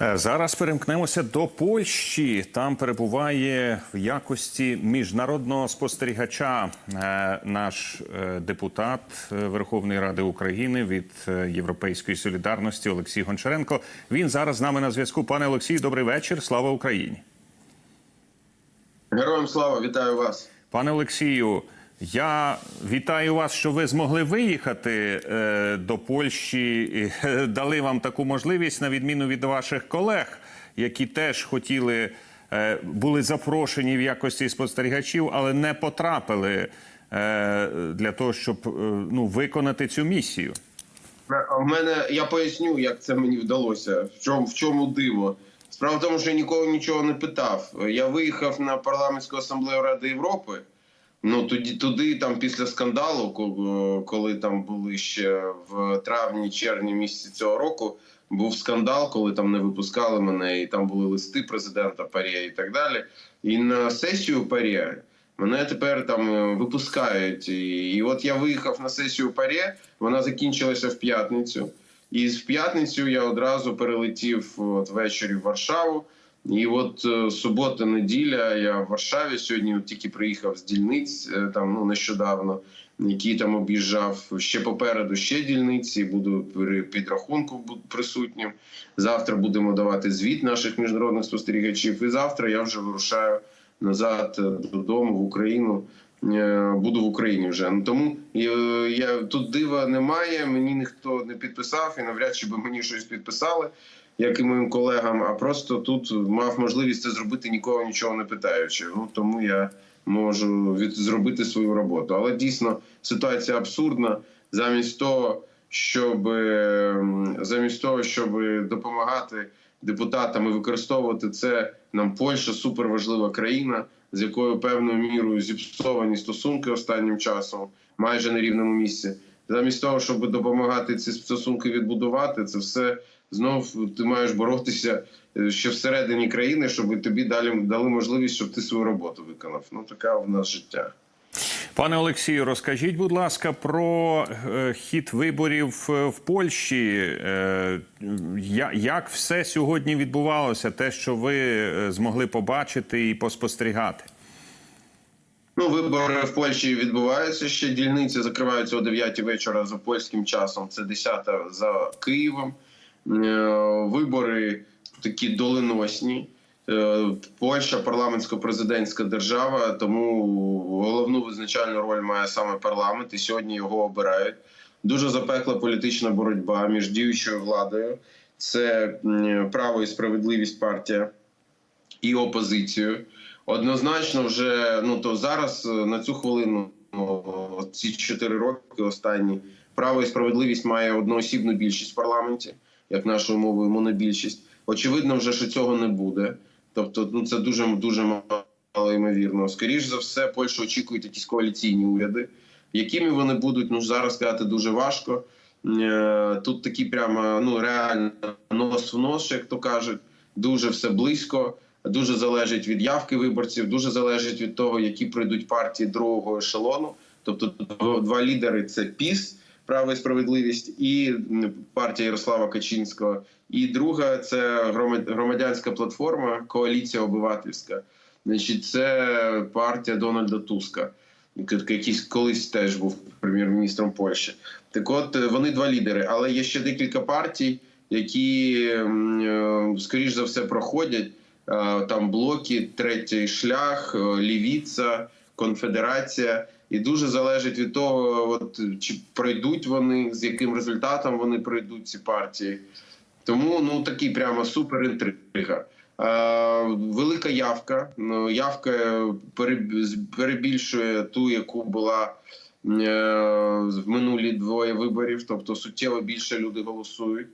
Е, Зараз перемкнемося до Польщі. Там перебуває в якості міжнародного спостерігача е, наш е, депутат Верховної Ради України від Європейської солідарності Олексій Гончаренко. Він зараз з нами на зв'язку. Пане Олексію, добрий вечір. Слава Україні. Героям слава, вітаю вас. Пане Олексію, я вітаю вас, що ви змогли виїхати е, до Польщі. І, е, дали вам таку можливість, на відміну від ваших колег, які теж хотіли, е, були запрошені в якості спостерігачів, але не потрапили для того, щоб ну, виконати цю місію. В мене я поясню, як це мені вдалося. В чому в чому диво? Справа в тому, що я нікого нічого не питав. Я виїхав на парламентську асамблею Ради Європи. Ну тоді туди, там після скандалу, коли там були ще в травні-червні місяці цього року, був скандал, коли там не випускали мене, і там були листи президента Парія і так далі. І на сесію Парія мене тепер там е, випускають. І, і от я виїхав на сесію Парє, вона закінчилася в п'ятницю. І в п'ятницю я одразу перелетів от ввечері в Варшаву. І от е, субота, неділя, я в Варшаві сьогодні тільки приїхав з дільниць е, там ну нещодавно, які там об'їжджав ще попереду ще дільниці. Буду при підрахунку присутнім. Завтра будемо давати звіт наших міжнародних спостерігачів. І завтра я вже вирушаю назад е, додому в Україну. Буду в Україні вже. Ну тому я тут дива немає. Мені ніхто не підписав, і навряд чи би мені щось підписали, як і моїм колегам. А просто тут мав можливість це зробити нікого нічого не питаючи. Ну тому я можу від зробити свою роботу. Але дійсно ситуація абсурдна. Замість того, щоб ем, замість того, щоб допомагати депутатам і використовувати це, нам Польща суперважлива країна, з якою певною мірою зіпсовані стосунки останнім часом, майже на рівному місці. Замість того, щоб допомагати ці стосунки відбудувати, це все знов ти маєш боротися е, ще всередині країни, щоб тобі далі дали можливість, щоб ти свою роботу виконав. Ну така в нас життя. Пане Олексію, розкажіть, будь ласка, про е, хід виборів е, в Польщі. Я- як все сьогодні відбувалося, те, що ви змогли побачити і поспостерігати? Ну, вибори в Польщі відбуваються ще. Дільниці закриваються о 9 вечора за польським часом. Це 10 за Києвом. Е, Вибори такі доленосні. Е, Польща парламентсько-президентська держава, тому головну визначальну роль має саме парламент, і сьогодні його обирають. Дуже запекла політична боротьба між діючою владою. Це право і справедливість партія і опозицією. Однозначно, вже ну то зараз е, на цю хвилину ну, ці чотири роки останні право і справедливість має одноосібну більшість в парламенті, як нашою мовою монобільшість. Очевидно, вже що цього не буде. Тобто, ну це дуже дуже мало ймовірно. Скоріше за все, Польща очікують якісь коаліційні уряди. Якими вони будуть, ну зараз сказати дуже важко. Е, Тут такі прямо ну реально нос в нос, як то кажуть, дуже все близько. Дуже залежить від явки виборців, дуже залежить від того, які прийдуть партії другого ешелону. Тобто два лідери це ПІС, право і справедливість, і партія Ярослава Качинського. І друга це громад- громадянська платформа, коаліція обивательська. Значить, це партія Дональда Туска, який колись теж був прем'єр-міністром Польщі. Так от е, вони два лідери, але є ще декілька партій, які е, скоріш за все проходять. Е, Там блоки, третій шлях, е, лівіця, конфедерація. І дуже залежить від того, от чи пройдуть вони, з яким результатом вони пройдуть ці партії. Тому ну такий прямо супер інтрига. Е, велика явка. Ну, явка перебільшує ту, яку була в минулі двоє виборів. Тобто суттєво більше люди голосують.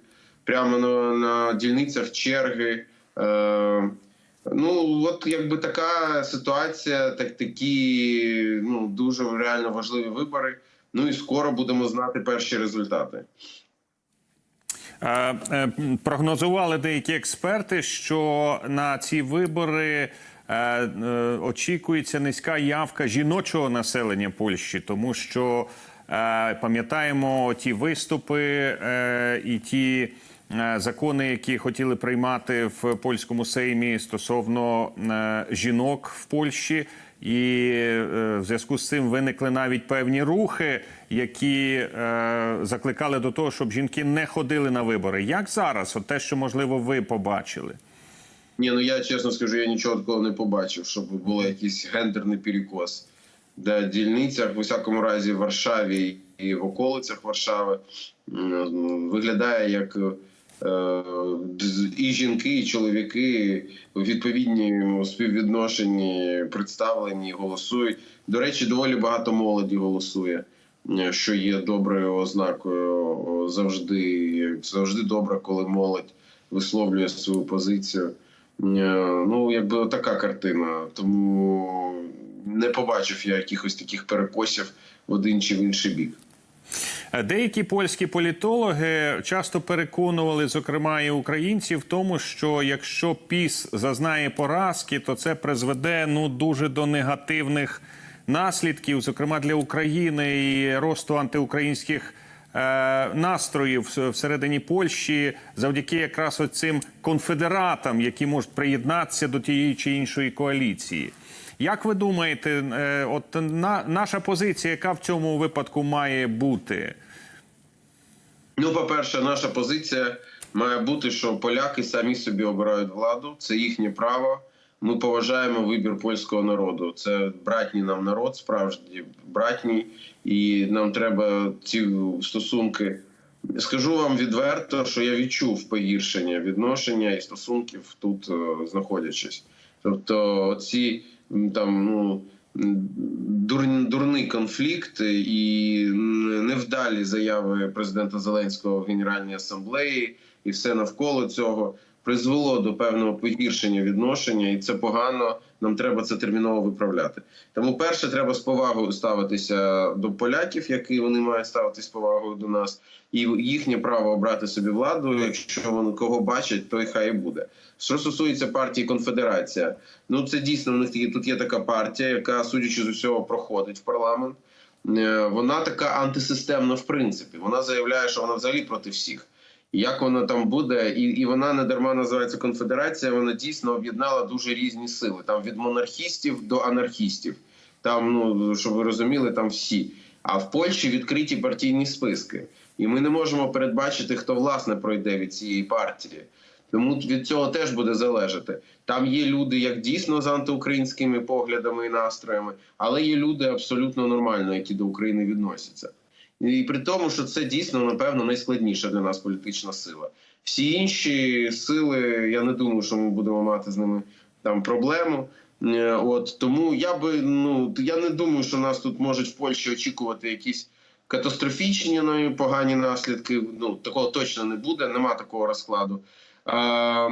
Прямо на, на дільницях черги. Е, Ну, от якби така ситуація, так такі ну дуже реально важливі вибори. Ну і скоро будемо знати перші результати. Е, Прогнозували деякі експерти, що на ці вибори е, очікується низька явка жіночого населення Польщі, тому що пам'ятаємо ті виступи і ті закони, які хотіли приймати в польському сеймі стосовно е, жінок в Польщі. І е, в зв'язку з цим виникли навіть певні рухи, які е, закликали до того, щоб жінки не ходили на вибори. Як зараз, от те, що можливо ви побачили? Ні, ну я чесно скажу, я нічого такого не побачив, щоб було якийсь гендерний перекос. Де дільницях, в усякому разі, в Варшаві і в околицях Варшави виглядає як е, і жінки, і чоловіки у відповідному співвідношенні представлені, голосують. До речі, доволі багато молоді голосує, е, що є доброю ознакою завжди. Завжди добре, коли молодь висловлює свою позицію. Е, Ну, якби така картина. Тому не побачив я якихось таких перекосів в один чи в інший бік. Е, Деякі польські політологи часто переконували, зокрема і українців, в тому, що якщо ПІС зазнає поразки, то це призведе ну дуже до негативних наслідків, зокрема для України і росту антиукраїнських настроїв всередині Польщі, завдяки якраз цим конфедератам, які можуть приєднатися до тієї чи іншої коаліції. Як ви думаєте, е, от на, наша позиція, яка в цьому випадку має бути? Ну, по-перше, наша позиція має бути, що поляки самі собі обирають владу, це їхнє право. Ми поважаємо вибір польського народу. Це братній нам народ, справжній братній, і нам треба ці стосунки. Скажу вам відверто, що я відчув погіршення відношення і стосунків тут е, знаходячись. Тобто, ці там ну м, дур, дурний конфлікт і невдалі заяви президента Зеленського в Генеральній асамблеї, і все навколо цього призвело до певного погіршення відношення, і це погано. Нам треба це терміново виправляти. Тому, перше, треба з повагою ставитися до поляків, які вони мають ставитися з повагою до нас, і їхнє право обрати собі владу. Якщо вони кого бачать, то й хай і буде. Що стосується партії Конфедерація, ну це дійсно в них тут є така партія, яка, судячи з усього, проходить в парламент. Е, Вона така антисистемна, в принципі. Вона заявляє, що вона взагалі проти всіх. Як воно там буде, і, і вона не дарма називається конфедерація. Вона дійсно об'єднала дуже різні сили. Там від монархістів до анархістів. Там, ну щоб ви розуміли, там всі. А в Польщі відкриті партійні списки, і ми не можемо передбачити, хто власне пройде від цієї партії. Тому від цього теж буде залежати. Там є люди, як дійсно з антиукраїнськими поглядами і настроями, але є люди абсолютно нормально, які до України відносяться. І при тому, що це дійсно напевно найскладніша для нас політична сила. Всі інші сили, я не думаю, що ми будемо мати з ними там проблему. Е, От тому я би ну я не думаю, що нас тут можуть в Польщі очікувати якісь катастрофічні ну, погані наслідки. Ну такого точно не буде, нема такого розкладу. Е,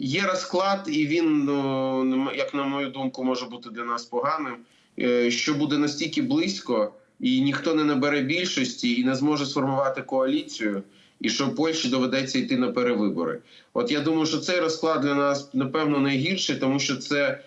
є розклад, і він, ну, як на мою думку, може бути для нас поганим, е, що буде настільки близько, і ніхто не набере більшості і не зможе сформувати коаліцію, і що Польщі доведеться йти на перевибори. От я думаю, що цей розклад для нас напевно найгірший, тому що це,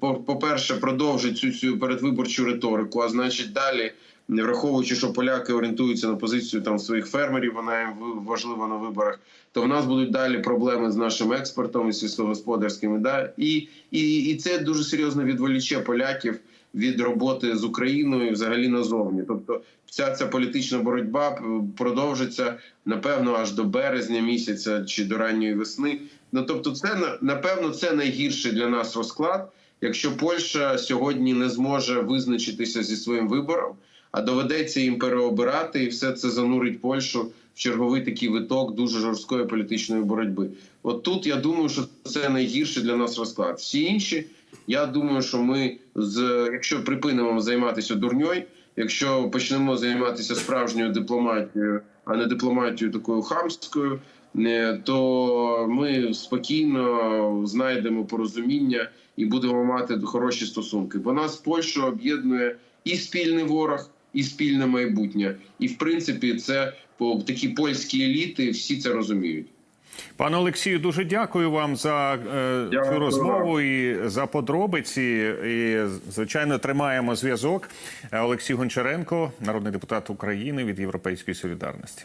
по- по-перше, продовжить цю цю передвиборчу риторику, а значить, далі. не Враховуючи, що поляки орієнтуються на позицію там своїх фермерів, вона їм важлива на виборах, то в нас будуть далі проблеми з нашим експортом і сільськогосподарськими. Да? І, і, і це дуже серйозно відволіче поляків від роботи з Україною взагалі назовні. Тобто, вся ця політична боротьба продовжиться напевно аж до березня місяця чи до ранньої весни. Ну тобто, це на- напевно це найгірший для нас розклад, якщо Польща сьогодні не зможе визначитися зі своїм вибором, а доведеться їм переобирати, і все це занурить Польщу в черговий такий виток дуже жорсткої політичної боротьби. От тут я думаю, що це найгірший для нас розклад. Всі інші, я думаю, що ми з якщо припинимо займатися дурньою, якщо почнемо займатися справжньою дипломатією, а не дипломатією такою хамською, е, то ми спокійно знайдемо порозуміння і будемо мати хороші стосунки. Бо нас Польщу об'єднує і спільний ворог, і спільне майбутнє. І в принципі, це такі польські еліти всі це розуміють. Пане Олексію, дуже дякую вам за е, Дякую. цю розмову і за подробиці. І звичайно тримаємо зв'язок. Олексій Гончаренко, народний депутат України від Європейської солідарності.